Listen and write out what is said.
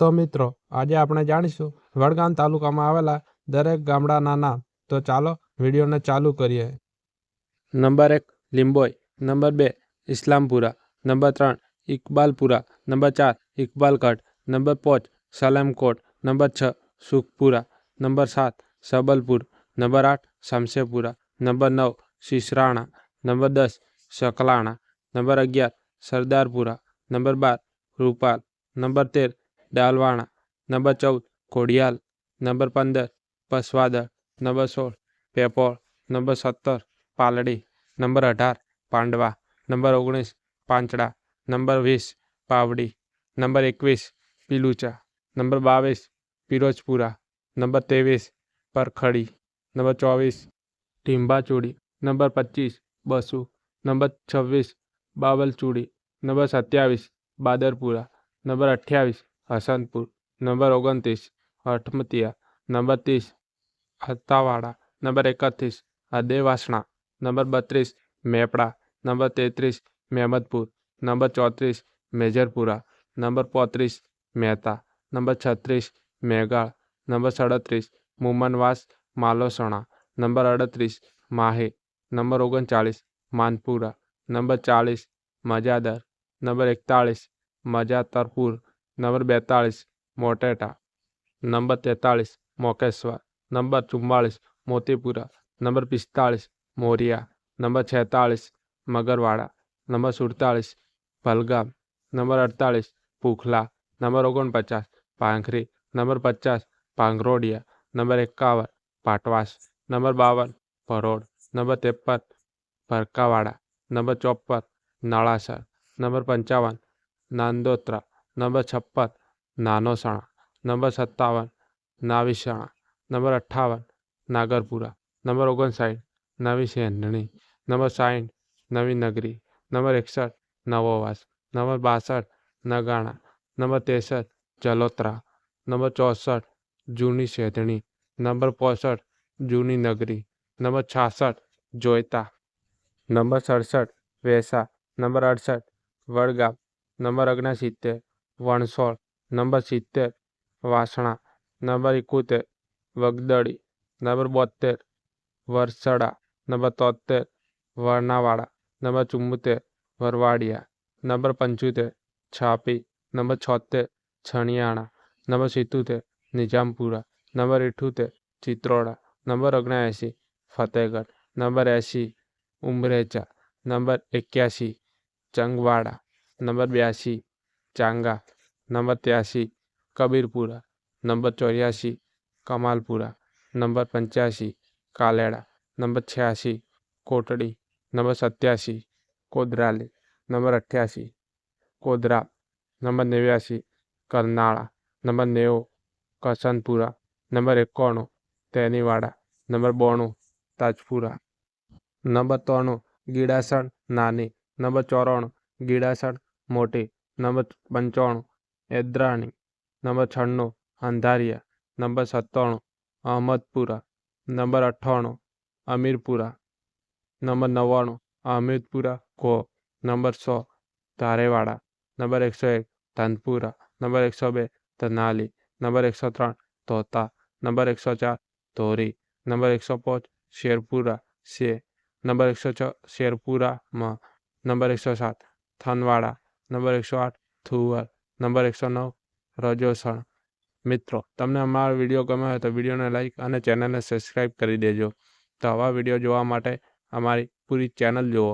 તો મિત્રો આજે આપણે જાણીશું વડગામ તાલુકામાં આવેલા દરેક ગામડાના નામ તો ચાલો વિડીયોને ચાલુ કરીએ નંબર એક લીંબોઈ નંબર બે ઇસ્લામપુરા નંબર ત્રણ ઇકબાલપુરા નંબર ચાર ઇકબાલગઢ નંબર પાંચ સલેમકોટ નંબર છ સુખપુરા નંબર સાત સબલપુર નંબર આઠ શમશેપુરા નંબર નવ સિસરાણા નંબર દસ સકલાણા નંબર અગિયાર સરદારપુરા નંબર બાર રૂપાલ નંબર તેર ડાલવાણા નંબર ચૌદ કોડિયાલ નંબર પંદર પસવાદર નંબર સોળ પેપોળ નંબર સત્તર પાલડી નંબર અઢાર પાંડવા નંબર ઓગણીસ પાંચડા નંબર વીસ પાવડી નંબર એકવીસ પીલુચા નંબર બાવીસ પિરોજપુરા નંબર ત્રેવીસ પરખડી નંબર ચોવીસ ટીંબાચૂડી નંબર પચીસ બસુ નંબર છવ્વીસ બાવલચૂડી નંબર સત્યાવીસ બાદરપુરા નંબર અઠ્યાવીસ હસનપુર નંબર ઓગણત્રીસ હઠમતિયા નંબર ત્રીસ હત્તાવાડા નંબર એકત્રીસ અદેવાસણા નંબર બત્રીસ મેપડા નંબર તેત્રીસ મહેમદપુર નંબર ચોત્રીસ મેજરપુરા નંબર પોત્રીસ મહેતા નંબર છત્રીસ Megal number સડત્રીસ Mumanvas માલોસણા number અડત્રીસ માહે number ઓગણચાળીસ Manpura number ચાળીસ મજાદર નંબર એકતાળીસ મજાતરપુર नंबर बेतालीस, मोटेटा। नंबर तेतालीस, मोकेश्वर। नंबर चुम्बालीस मोतीपुरा। नंबर पिस्तालीस, मोरिया। नंबर छैतालीस, मगरवाड़ा। नंबर सुड़तालीस भलगाम नंबर अड़तालीस, पुखला। नंबर ओगन पचास पांखरी। नंबर पचास, पांगरोडिया। नंबर इक्यावन, पाटवास। नंबर बावन भरोड़ नंबर तिरपन परकावाड़ा नंबर चौपन नालासर। नंबर पंचावन, नांदोत्रा। નંબર છપ્પન નાનોસણા નંબર સત્તાવન નાવિસણા નંબર અઠ્ઠાવન નાગરપુરા નંબર ઓગણસાઠ નવી સેંધણી નંબર સાઠ નવી નગરી નંબર એકસઠ નવોવાસ નંબર બાસઠ નગાણા નંબર ત્રેસઠ જલોત્રા નંબર ચોસઠ જૂની સેધણી નંબર પોસઠ જૂની નગરી નંબર છાસઠ જોઈતા નંબર સડસઠ વેસા નંબર અડસઠ વડગામ નંબર ઓગણસિત્તેર વણસોળ નંબર સિત્તેર વાસણા નંબર એકોતેર વગદડી નંબર બોતેર વરસડા નંબર તોતેર વર્ણાવાડા નંબર ચુમ્મોતેર વરવાડિયા નંબર પંચોતેર છાપી નંબર છોતેર છણિયાણા નંબર સિત્તોતેર નિજામપુરા નંબર ઇઠ્ઠોતેર ચિત્રોડા નંબર ઓગણએંસી ફતેહગઢ નંબર એંસી ઉમરેચા નંબર એક્યાસી ચંગવાડા નંબર બ્યાસી चांगा, नंबर तिरासी कबीरपुरा, नंबर चौरासी कमालपुरा, नंबर पंचासी कालेड़ा, नंबर छियासी कोटड़ी, नंबर सत्यासी कोदराली, नंबर अट्ठासी कोदरा, नंबर नेव्यासी करनाला नंबर नेव कसनपुरा, नंबर एकाणु तेनीवाड़ा, नंबर बोणु ताजपुरा, नंबर तौणु गीड़ासण नानी, नंबर चौराणु गीड़ासण मोटी નંબર પંચાણું એદ્રાણી નંબર છન્નું અંધારિયા નંબર સત્તાણું અહમદપુરા નંબર અઠ્ઠાણું અમીરપુરા નંબર નવ્વાણું અહમેદપુરા કો નંબર સો ધારેવાડા નંબર એકસો એક ધનપુરા નંબર એકસો બે ધનાલી નંબર એકસો ત્રણ ધોતા નંબર એકસો ચાર ધોરી નંબર એકસો પાંચ શેરપુરા શે નંબર એકસો છ શેરપુરામાં નંબર એકસો સાત થનવાડા નંબર એકસો આઠ, થુવર. નંબર એકસો નવ, રજોસણ. મિત્રો, તમને અમારો વીડિયો ગમ્યો હોય તો વિડીયોને લાઈક અને ચેનલને સબસ્ક્રાઈબ કરી દેજો. તો આવા વીડિયો જોવા માટે અમારી પૂરી ચેનલ જુઓ.